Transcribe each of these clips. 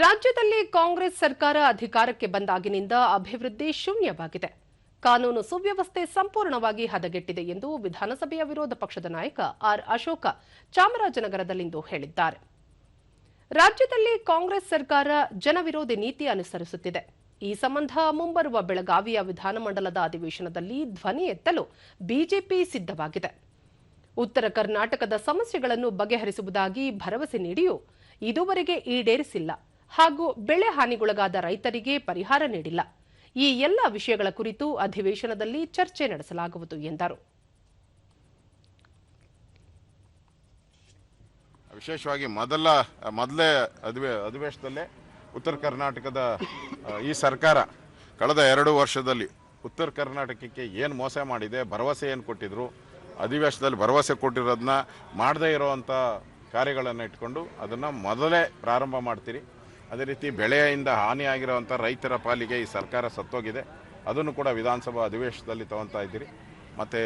ರಾಜ್ಯದಲ್ಲಿ ಕಾಂಗ್ರೆಸ್ ಸರ್ಕಾರ ಅಧಿಕಾರಕ್ಕೆ ಬಂದಾಗಿನಿಂದ ಅಭಿವೃದ್ಧಿ ಶೂನ್ಯವಾಗಿದೆ. ಕಾನೂನು ಸುವ್ಯವಸ್ಥೆ ಸಂಪೂರ್ಣವಾಗಿ ಹದಗೆಟ್ಟಿದೆ ಎಂದು ವಿಧಾನಸಭೆಯ ವಿರೋಧ ಪಕ್ಷದ ನಾಯಕ ಆರ್ ಅಶೋಕ ಚಾಮರಾಜನಗರದಲ್ಲಿಂದು ಹೇಳಿದ್ದಾರೆ. ರಾಜ್ಯದಲ್ಲಿ ಕಾಂಗ್ರೆಸ್ ಸರ್ಕಾರ ಜನವಿರೋಧಿ ನೀತಿ ಅನುಸರಿಸುತ್ತಿದೆ. ಈ ಸಂಬಂಧ ಮುಂಬರುವ ಬೆಳಗಾವಿಯ ವಿಧಾನಮಂಡಲದ ಅಧಿವೇಶನದಲ್ಲಿ ಧ್ವನಿ ಎತ್ತಲು ಬಿಜೆಪಿ ಸಿದ್ಧವಾಗಿದೆ. ಉತ್ತರ ಕರ್ನಾಟಕದ ಸಮಸ್ಯೆಗಳನ್ನು ಬಗೆಹರಿಸುವುದಾಗಿ ಭರವಸೆ ನೀಡಿಯೂ ಇದುವರೆಗೆ ಈಡೇರಿಸಿಲ್ಲ. ಹಾಗೂ ಬೆಳೆ ಹಾನಿಗೊಳಗಾದ ರೈತರಿಗೆ ಪರಿಹಾರ ನೀಡಿಲ್ಲ. ಈ ಎಲ್ಲ ವಿಷಯಗಳ ಕುರಿತು ಅಧಿವೇಶನದಲ್ಲಿ ಚರ್ಚೆ ನಡೆಸಲಾಗುವುದು ಎಂದರು. ವಿಶೇಷವಾಗಿ ಮೊದಲ, ಮೊದಲೇ ಅಧಿವೇ, ಅಧಿವೇಶನದಲ್ಲೇ ಉತ್ತರ ಕರ್ನಾಟಕದ ಈ ಸರ್ಕಾರ ಕಳೆದ ಎರಡು ವರ್ಷದಲ್ಲಿ ಉತ್ತರ ಕರ್ನಾಟಕಕ್ಕೆ ಏನು ಮೋಸ ಮಾಡಿದೆ, ಭರವಸೆ ಏನು ಕೊಟ್ಟಿದ್ರು, ಅಧಿವೇಶನದಲ್ಲಿ ಭರವಸೆ ಕೊಟ್ಟಿರೋದನ್ನ ಮಾಡದೇ ಇರೋವಂಥ ಕಾರ್ಯಗಳನ್ನು ಇಟ್ಕೊಂಡು ಅದನ್ನು ಮೊದಲೇ ಪ್ರಾರಂಭ ಮಾಡ್ತೀರಿ. ಅದೇ ರೀತಿ ಬೆಳೆಯಿಂದ ಹಾನಿಯಾಗಿರುವಂಥ ರೈತರ ಪಾಲಿಗೆ ಈ ಸರ್ಕಾರ ಸತ್ತೋಗಿದೆ. ಅದನ್ನು ಕೂಡ ವಿಧಾನಸಭಾ ಅಧಿವೇಶನದಲ್ಲಿ ತಗೊತಾ ಇದ್ದೀರಿ. ಮತ್ತು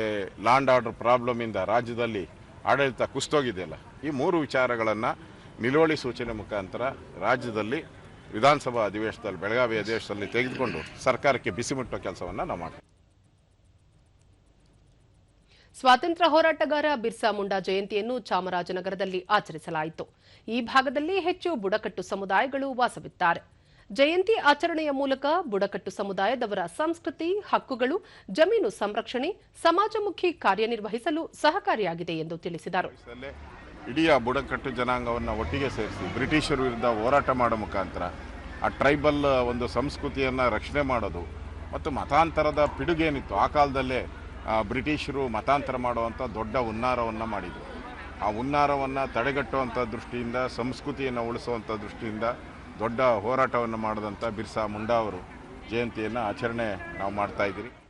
ಲ್ಯಾಂಡ್ ಆರ್ಡರ್ ಪ್ರಾಬ್ಲಮಿಂದ ರಾಜ್ಯದಲ್ಲಿ ಆಡಳಿತ ಕುಸ್ತೋಗಿದೆಯಲ್ಲ ಈ ಮೂರು ವಿಚಾರಗಳನ್ನು ನಿಲುವಳಿ ಸೂಚನೆ ಮುಖಾಂತರ ರಾಜ್ಯದಲ್ಲಿ ವಿಧಾನಸಭಾ ಅಧಿವೇಶನದಲ್ಲಿ, ಬೆಳಗಾವಿ ಅಧಿವೇಶನದಲ್ಲಿ ತೆಗೆದುಕೊಂಡು ಸರ್ಕಾರಕ್ಕೆ ಬಿಸಿ ಮುಟ್ಟೋ ಕೆಲಸವನ್ನು ನಾವು ಮಾಡ್ತೀವಿ. ಸ್ವಾತಂತ್ರ್ಯ ಹೋರಾಟಗಾರ ಬಿರ್ಸಾ ಮುಂಡಾ ಜಯಂತಿಯನ್ನು ಚಾಮರಾಜನಗರದಲ್ಲಿ ಆಚರಿಸಲಾಯಿತು. ಈ ಭಾಗದಲ್ಲಿ ಹೆಚ್ಚು ಬುಡಕಟ್ಟು ಸಮುದಾಯಗಳು ವಾಸವಿದ್ದಾರೆ. ಜಯಂತಿ ಆಚರಣೆಯ ಮೂಲಕ ಬುಡಕಟ್ಟು ಸಮುದಾಯದವರ ಸಂಸ್ಕೃತಿ, ಹಕ್ಕುಗಳು, ಜಮೀನು ಸಂರಕ್ಷಣೆ, ಸಮಾಜಮುಖಿ ಕಾರ್ಯನಿರ್ವಹಿಸಲು ಸಹಕಾರಿಯಾಗಿದೆ ಎಂದು ತಿಳಿಸಿದರು. ಇಡೀ ಬುಡಕಟ್ಟು ಜನಾಂಗವನ್ನು ಒಟ್ಟಿಗೆ ಸೇರಿಸಿ ಬ್ರಿಟಿಷರ ವಿರುದ್ಧ ಹೋರಾಟ ಮಾಡೋ ಮುಖಾಂತರ ಆ ಟ್ರೈಬಲ್ ಒಂದು ಸಂಸ್ಕೃತಿಯನ್ನು ರಕ್ಷಣೆ ಮಾಡೋದು ಮತ್ತು ಮತಾಂತರದ ಪಿಡುಗೇನಿತ್ತು ಆ ಕಾಲದಲ್ಲೇ ಬ್ರಿಟಿಷರು ಮತಾಂತರ ಮಾಡುವಂಥ ದೊಡ್ಡ ಹುನ್ನಾರವನ್ನು ಮಾಡಿದರು. ಆ ಹುನ್ನಾರವನ್ನು ತಡೆಗಟ್ಟುವಂಥ ದೃಷ್ಟಿಯಿಂದ, ಸಂಸ್ಕೃತಿಯನ್ನು ಉಳಿಸುವಂಥ ದೃಷ್ಟಿಯಿಂದ ದೊಡ್ಡ ಹೋರಾಟವನ್ನು ಮಾಡಿದಂಥ ಬಿರ್ಸಾ ಮುಂಡಾ ಅವರು ಜಯಂತಿಯನ್ನು ಆಚರಣೆ ನಾವು ಮಾಡ್ತಾ ಇದ್ದೀರಿ.